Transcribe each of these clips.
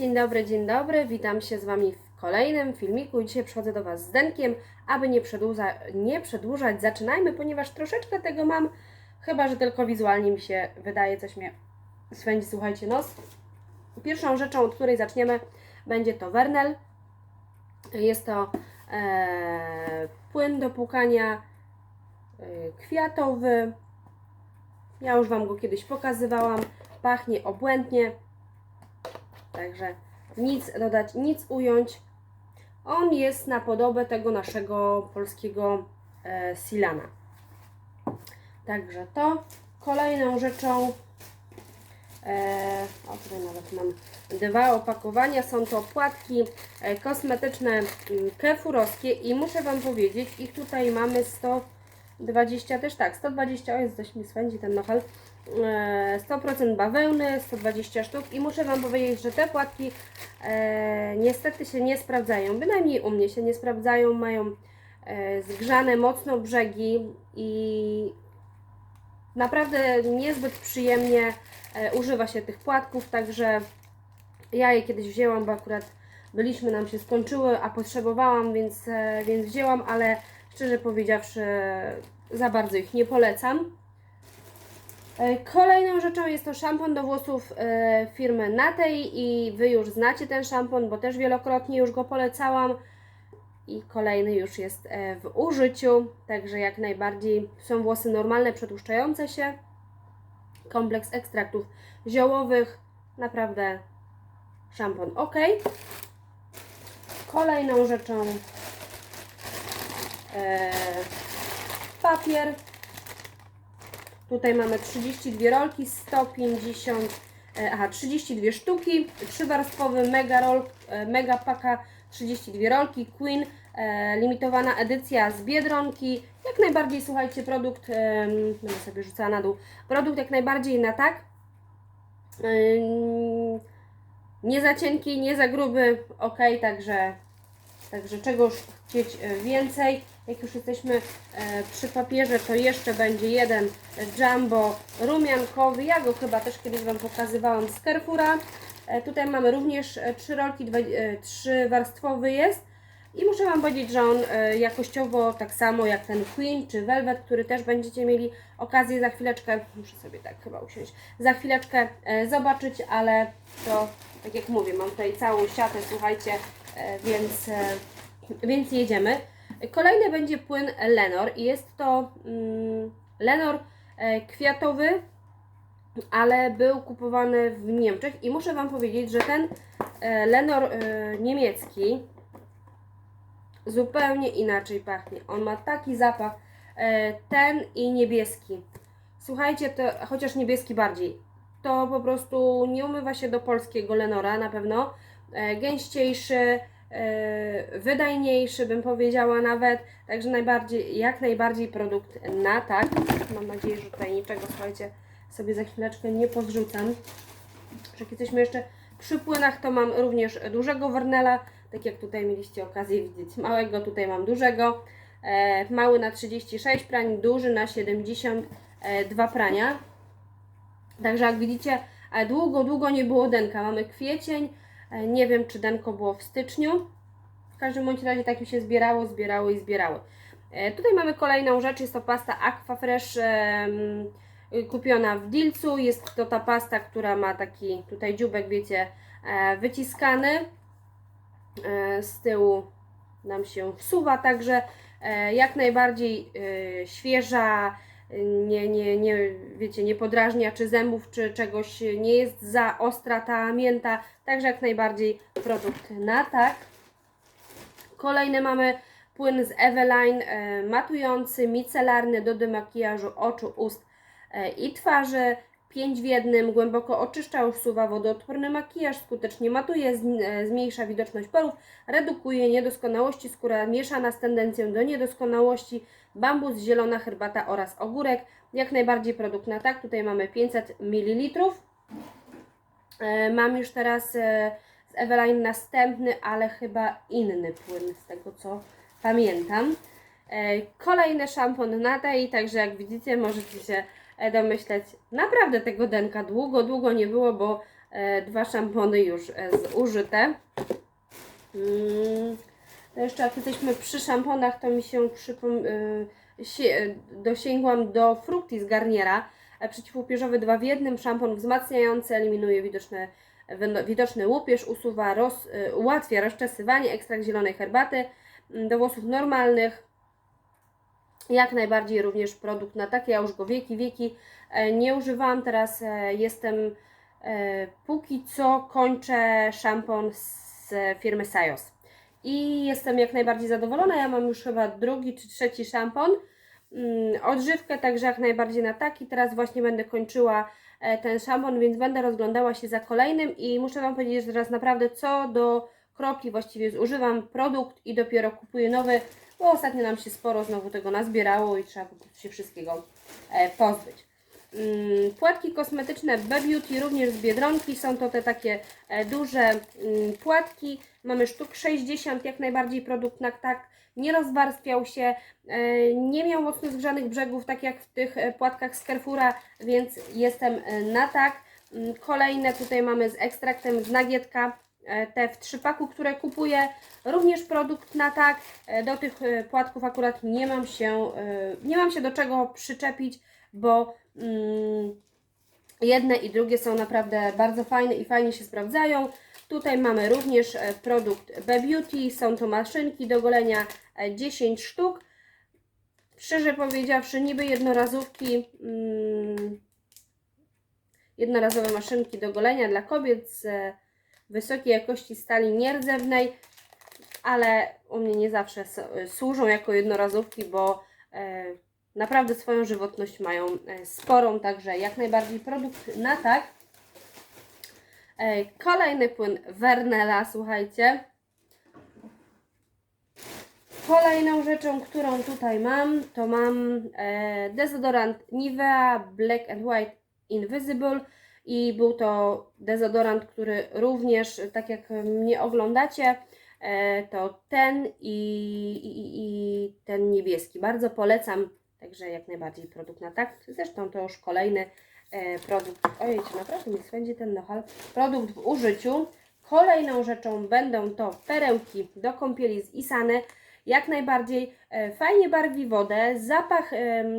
Dzień dobry, dzień dobry. Witam się z Wami w kolejnym filmiku. Dzisiaj przychodzę do Was z Denkiem, aby nie, przedłuża, nie przedłużać. Zaczynajmy, ponieważ troszeczkę tego mam, chyba że tylko wizualnie mi się wydaje, coś mnie swędzi, słuchajcie, nos. Pierwszą rzeczą, od której zaczniemy, będzie to Vernel. Jest to e, płyn do płukania e, kwiatowy. Ja już Wam go kiedyś pokazywałam. Pachnie obłędnie. Także nic dodać, nic ująć. On jest na podobę tego naszego polskiego e, silana. Także to. Kolejną rzeczą, e, o tutaj nawet mam dwa opakowania, są to płatki e, kosmetyczne mm, kefurowskie i muszę Wam powiedzieć, ich tutaj mamy 120 też tak, 120, o jest dość mi swędzi ten nochal, 100% bawełny, 120 sztuk. I muszę Wam powiedzieć, że te płatki e, niestety się nie sprawdzają, bynajmniej u mnie się nie sprawdzają, mają e, zgrzane mocno brzegi i naprawdę niezbyt przyjemnie e, używa się tych płatków, także ja je kiedyś wzięłam, bo akurat byliśmy, nam się skończyły, a potrzebowałam, więc, e, więc wzięłam, ale szczerze powiedziawszy za bardzo ich nie polecam. E, Kolejną rzeczą jest to szampon do włosów e, firmy Natej i Wy już znacie ten szampon, bo też wielokrotnie już go polecałam i kolejny już jest e, w użyciu, także jak najbardziej są włosy normalne, przetłuszczające się. Kompleks ekstraktów ziołowych, naprawdę szampon ok. Kolejną rzeczą e, papier. Tutaj mamy 32 rolki, 150, e, aha, 32 sztuki, trzywarstwowy mega roll, e, mega paka, 32 rolki, Queen, e, limitowana edycja z Biedronki. Jak najbardziej, słuchajcie, produkt, będę sobie rzucała na dół, produkt jak najbardziej na tak. Nie za cienki, nie za gruby, ok, także, także czegoż chcieć e, więcej. Jak już jesteśmy e, przy papierze, to jeszcze będzie jeden jumbo rumiankowy. Ja go chyba też kiedyś Wam pokazywałam z Carrefoura. E, tutaj mamy również trzy rolki, dwa, e, trzy warstwowy jest. I muszę Wam powiedzieć, że on jakościowo tak samo jak ten Queen czy Velvet, który też będziecie mieli okazję za chwileczkę, muszę sobie tak chyba usiąść, za chwileczkę zobaczyć, ale to tak jak mówię, mam tutaj całą siatę, słuchajcie, więc, e, więc jedziemy. Kolejny będzie płyn Lenor i jest to mm, Lenor e, kwiatowy, ale był kupowany w Niemczech i muszę Wam powiedzieć, że ten e, Lenor e, niemiecki zupełnie inaczej pachnie. On ma taki zapach, e, ten i niebieski. Słuchajcie, to chociaż niebieski bardziej, to po prostu nie umywa się do polskiego Lenora na pewno. E, gęściejszy, e, wydajniejszy bym powiedziała nawet, także najbardziej, jak najbardziej produkt na tak. Mam nadzieję, że tutaj niczego, słuchajcie, sobie za chwileczkę nie pozrzucam. Jak jesteśmy jeszcze przy płynach, to mam również dużego Wernela, tak jak tutaj mieliście okazję widzieć. Małego tutaj mam dużego. E, mały na 36 prań, duży na 72 prania. Także jak widzicie, długo, długo nie było denka. Mamy kwiecień, nie wiem czy denko było w styczniu. W każdym bądź razie tak mi się zbierało, zbierało i zbierało. E, Tutaj mamy kolejną rzecz, jest to pasta Aquafresh kupiona w Dilcu. Jest to ta pasta, która ma taki tutaj dziubek, wiecie, e, wyciskany. E, Z tyłu nam się wsuwa, także e, jak najbardziej e, świeża, nie, nie, nie, wiecie, nie podrażnia czy zębów, czy czegoś, nie jest za ostra ta mięta, także jak najbardziej produkt na tak. Kolejny mamy płyn z Eveline, e, matujący, micelarny do demakijażu oczu, ust e, i twarzy. 5 w jednym, głęboko oczyszcza, usuwa wodoodporny makijaż, skutecznie matuje, e, zmniejsza widoczność porów, redukuje niedoskonałości skóra mieszana z tendencją do niedoskonałości, bambus, zielona herbata oraz ogórek. Jak najbardziej produkt na tak, tutaj mamy 500 ml. E, Mam już teraz e, z Eveline następny, ale chyba inny płyn z tego co pamiętam. Kolejny szampon na tej, także jak widzicie możecie się domyśleć, naprawdę tego denka długo, długo nie było, bo e, dwa szampony już e, zużyte. Mm, jeszcze jak jesteśmy przy szamponach, to mi się przypom... sie- dosięgłam do Fructis Garniera. e, Przeciwłupieżowy 2 w jednym, szampon wzmacniający, eliminuje widoczne, widoczny łupież, usuwa roz, ułatwia rozczesywanie, ekstrakt zielonej herbaty mm, do włosów normalnych. Jak najbardziej również produkt na takie, ja już go wieki, wieki e, nie używałam, teraz e, jestem, e, póki co kończę szampon z firmy Sajos. I jestem jak najbardziej zadowolona, ja mam już chyba drugi czy trzeci szampon, mm, odżywkę, także jak najbardziej na taki, teraz właśnie będę kończyła ten szampon, więc będę rozglądała się za kolejnym i muszę Wam powiedzieć, że teraz naprawdę co do kropli właściwie zużywam produkt i dopiero kupuję nowy, bo ostatnio nam się sporo znowu tego nazbierało i trzeba się wszystkiego e, pozbyć. Mm, Płatki kosmetyczne B-Beauty również z Biedronki. Są to te takie e, duże mm, płatki. Mamy sztuk 60, jak najbardziej produkt na tak nie rozwarstwiał się, e, nie miał mocno zgrzanych brzegów, tak jak w tych płatkach z Carrefoura, więc jestem na tak. Mm, Kolejne tutaj mamy z ekstraktem z nagietka, te w trzypaku, które kupuję. Również produkt na tak. E, Do tych e, płatków akurat nie mam się, e, nie mam się do czego przyczepić, bo mm, jedne i drugie są naprawdę bardzo fajne i fajnie się sprawdzają. Tutaj mamy również e, produkt B-Beauty, są to maszynki do golenia e, 10 sztuk. Szczerze powiedziawszy, niby jednorazówki, mm, jednorazowe maszynki do golenia dla kobiet z e, wysokiej jakości stali nierdzewnej, ale u mnie nie zawsze służą jako jednorazówki, bo e, naprawdę swoją żywotność mają e, sporą, także jak najbardziej produkt na tak. E, Kolejny płyn Vernela, słuchajcie. Kolejną rzeczą, którą tutaj mam, to mam dezodorant Nivea Black and White Invisible i był to dezodorant, który również, tak jak mnie oglądacie, e, to ten i, i, i ten niebieski. Bardzo polecam, także jak najbardziej produkt na tak. Zresztą to już kolejny e, produkt. Ojej, naprawdę mi swędzi ten nohal. Produkt w użyciu. Kolejną rzeczą będą to perełki do kąpieli z Isany. Jak najbardziej e, fajnie barwi wodę. Zapach,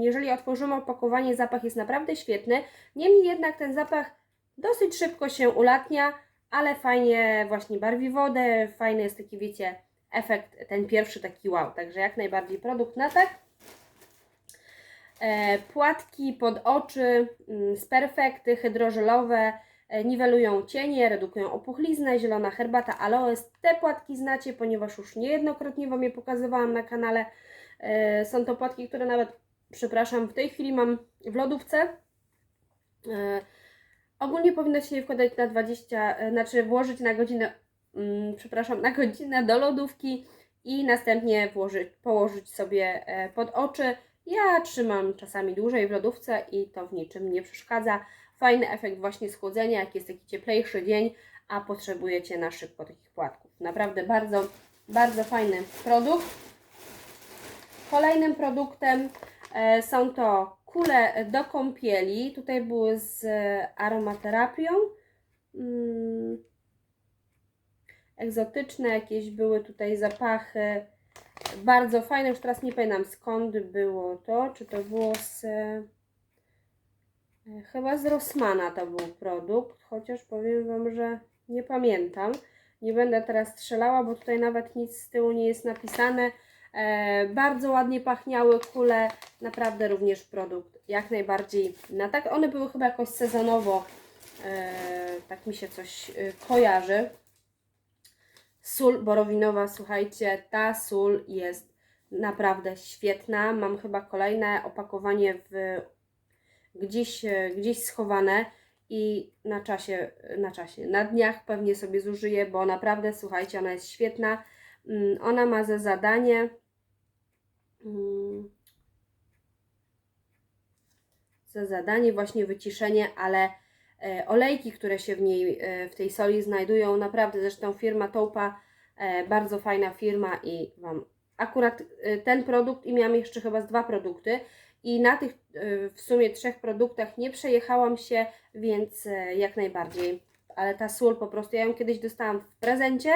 jeżeli otworzymy opakowanie, zapach jest naprawdę świetny. Niemniej jednak ten zapach dosyć szybko się ulatnia, ale fajnie właśnie barwi wodę. Fajny jest taki, wiecie, efekt, ten pierwszy taki wow. Także jak najbardziej produkt na tak. E, płatki pod oczy mm, z perfekty hydrożelowe niwelują cienie, redukują opuchliznę, zielona herbata aloes. Te płatki znacie, ponieważ już niejednokrotnie Wam je pokazywałam na kanale. E, Są to płatki, które nawet, przepraszam, w tej chwili mam w lodówce. E, Ogólnie powinno się je wkładać na 20, e, znaczy włożyć na godzinę, mm, przepraszam, na godzinę do lodówki i następnie włożyć, położyć sobie e, pod oczy. Ja trzymam czasami dłużej w lodówce i to w niczym nie przeszkadza. Fajny efekt właśnie schłodzenia, jak jest taki cieplejszy dzień, a potrzebujecie na szybko takich płatków. Naprawdę bardzo, bardzo fajny produkt. Kolejnym produktem e, są to kule do kąpieli. Tutaj były z e, aromaterapią. Mm, egzotyczne jakieś były tutaj zapachy. Bardzo fajne, już teraz nie pamiętam skąd było to. Czy to było z. Chyba z Rossmana to był produkt, chociaż powiem Wam, że nie pamiętam. Nie będę teraz strzelała, bo tutaj nawet nic z tyłu nie jest napisane. E, bardzo ładnie pachniały kule, naprawdę również produkt jak najbardziej na tak. One były chyba jakoś sezonowo, e, tak mi się coś e, kojarzy. Sól borowinowa, słuchajcie, ta sól jest naprawdę świetna. Mam chyba kolejne opakowanie w, gdzieś, e, gdzieś schowane i na czasie, na czasie, na dniach pewnie sobie zużyję, bo naprawdę, słuchajcie, ona jest świetna. Mm, Ona ma za zadanie mm, za zadanie właśnie wyciszenie, ale e, olejki, które się w niej, e, w tej soli znajdują, naprawdę zresztą firma Toupa, e, bardzo fajna firma i Wam akurat ten produkt i miałam jeszcze chyba z dwa produkty i na tych e, w sumie trzech produktach nie przejechałam się, więc e, jak najbardziej ale ta sól po prostu, ja ją kiedyś dostałam w prezencie,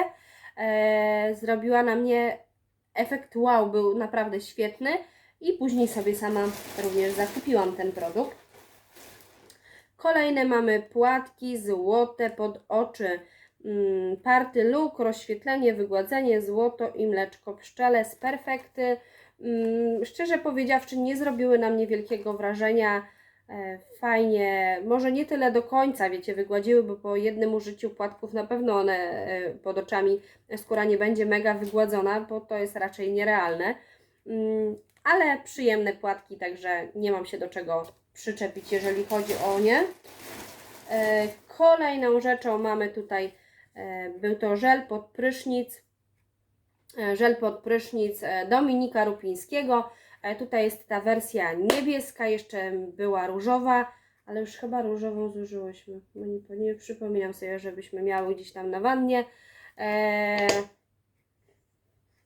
e, zrobiła na mnie efekt wow, był naprawdę świetny i później sobie sama również zakupiłam ten produkt. Kolejne mamy płatki złote pod oczy. Mm, Party look, rozświetlenie, wygładzenie, złoto i mleczko pszczele z perfekty. Mm, Szczerze powiedziawszy, nie zrobiły na mnie wielkiego wrażenia. E, Fajnie, może nie tyle do końca, wiecie, wygładziły, bo po jednym użyciu płatków na pewno one e, pod oczami skóra nie będzie mega wygładzona, bo to jest raczej nierealne. Mm, Ale przyjemne płatki, także nie mam się do czego przyczepić, jeżeli chodzi o nie. E, Kolejną rzeczą mamy tutaj, był to żel pod prysznic, żel pod prysznic e, Dominika Rupińskiego. E, Tutaj jest ta wersja niebieska, jeszcze była różowa, ale już chyba różową zużyłyśmy. No nie, nie przypominam sobie, żebyśmy miały gdzieś tam na wannie. E,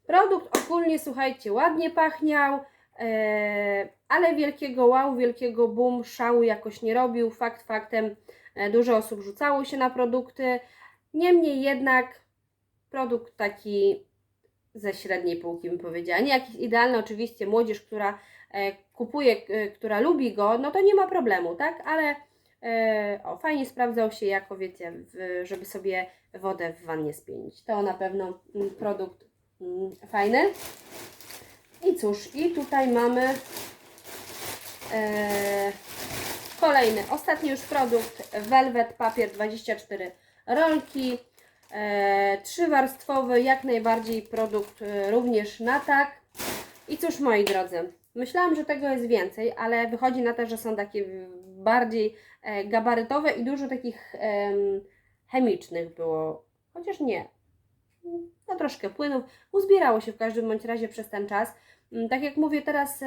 Produkt ogólnie, słuchajcie, ładnie pachniał, e, ale wielkiego wow, wielkiego boom, szału jakoś nie robił. Fakt faktem, e, dużo osób rzucało się na produkty. Niemniej jednak produkt taki ze średniej półki bym powiedziała. Nie jakiś idealny, oczywiście młodzież, która e, kupuje, e, która lubi go, no to nie ma problemu, tak? Ale e, o, fajnie sprawdzał się jako, wiecie, żeby sobie wodę w wannie spienić. To na pewno mm, produkt mm, fajny. I cóż, i tutaj mamy kolejny, ostatni już produkt Velvet Papier 24 rolki. E, trzywarstwowy, jak najbardziej produkt e, również na tak. I cóż moi drodzy, myślałam, że tego jest więcej, ale wychodzi na to, że są takie bardziej e, gabarytowe i dużo takich em, chemicznych było. Chociaż nie. No troszkę płynów. Uzbierało się w każdym bądź razie przez ten czas. Mm, Tak jak mówię, teraz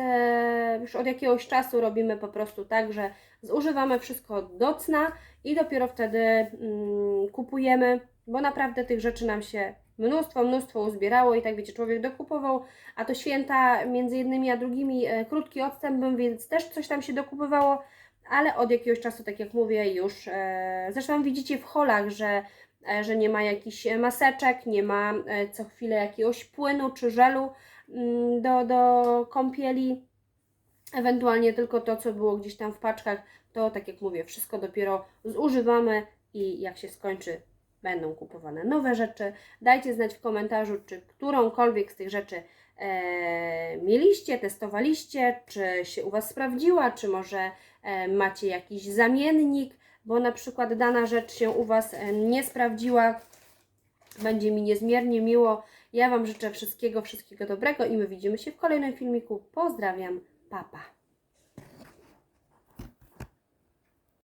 już od jakiegoś czasu robimy po prostu tak, że zużywamy wszystko do cna i dopiero wtedy mm, kupujemy, bo naprawdę tych rzeczy nam się mnóstwo, mnóstwo uzbierało i tak wiecie, człowiek dokupował, a to święta między jednymi a drugimi e, krótki odstęp, więc też coś tam się dokupywało, ale od jakiegoś czasu, tak jak mówię, już e, zresztą widzicie w holach, że, e, że nie ma jakichś maseczek, nie ma co chwilę jakiegoś płynu czy żelu mm, do, do kąpieli, ewentualnie tylko to, co było gdzieś tam w paczkach, to tak jak mówię, wszystko dopiero zużywamy i jak się skończy, będą kupowane nowe rzeczy. Dajcie znać w komentarzu, czy którąkolwiek z tych rzeczy e, mieliście, testowaliście, czy się u Was sprawdziła, czy może e, macie jakiś zamiennik, bo na przykład dana rzecz się u Was e, nie sprawdziła. Będzie mi niezmiernie miło. Ja Wam życzę wszystkiego, wszystkiego dobrego i my widzimy się w kolejnym filmiku. Pozdrawiam, papa. Pa.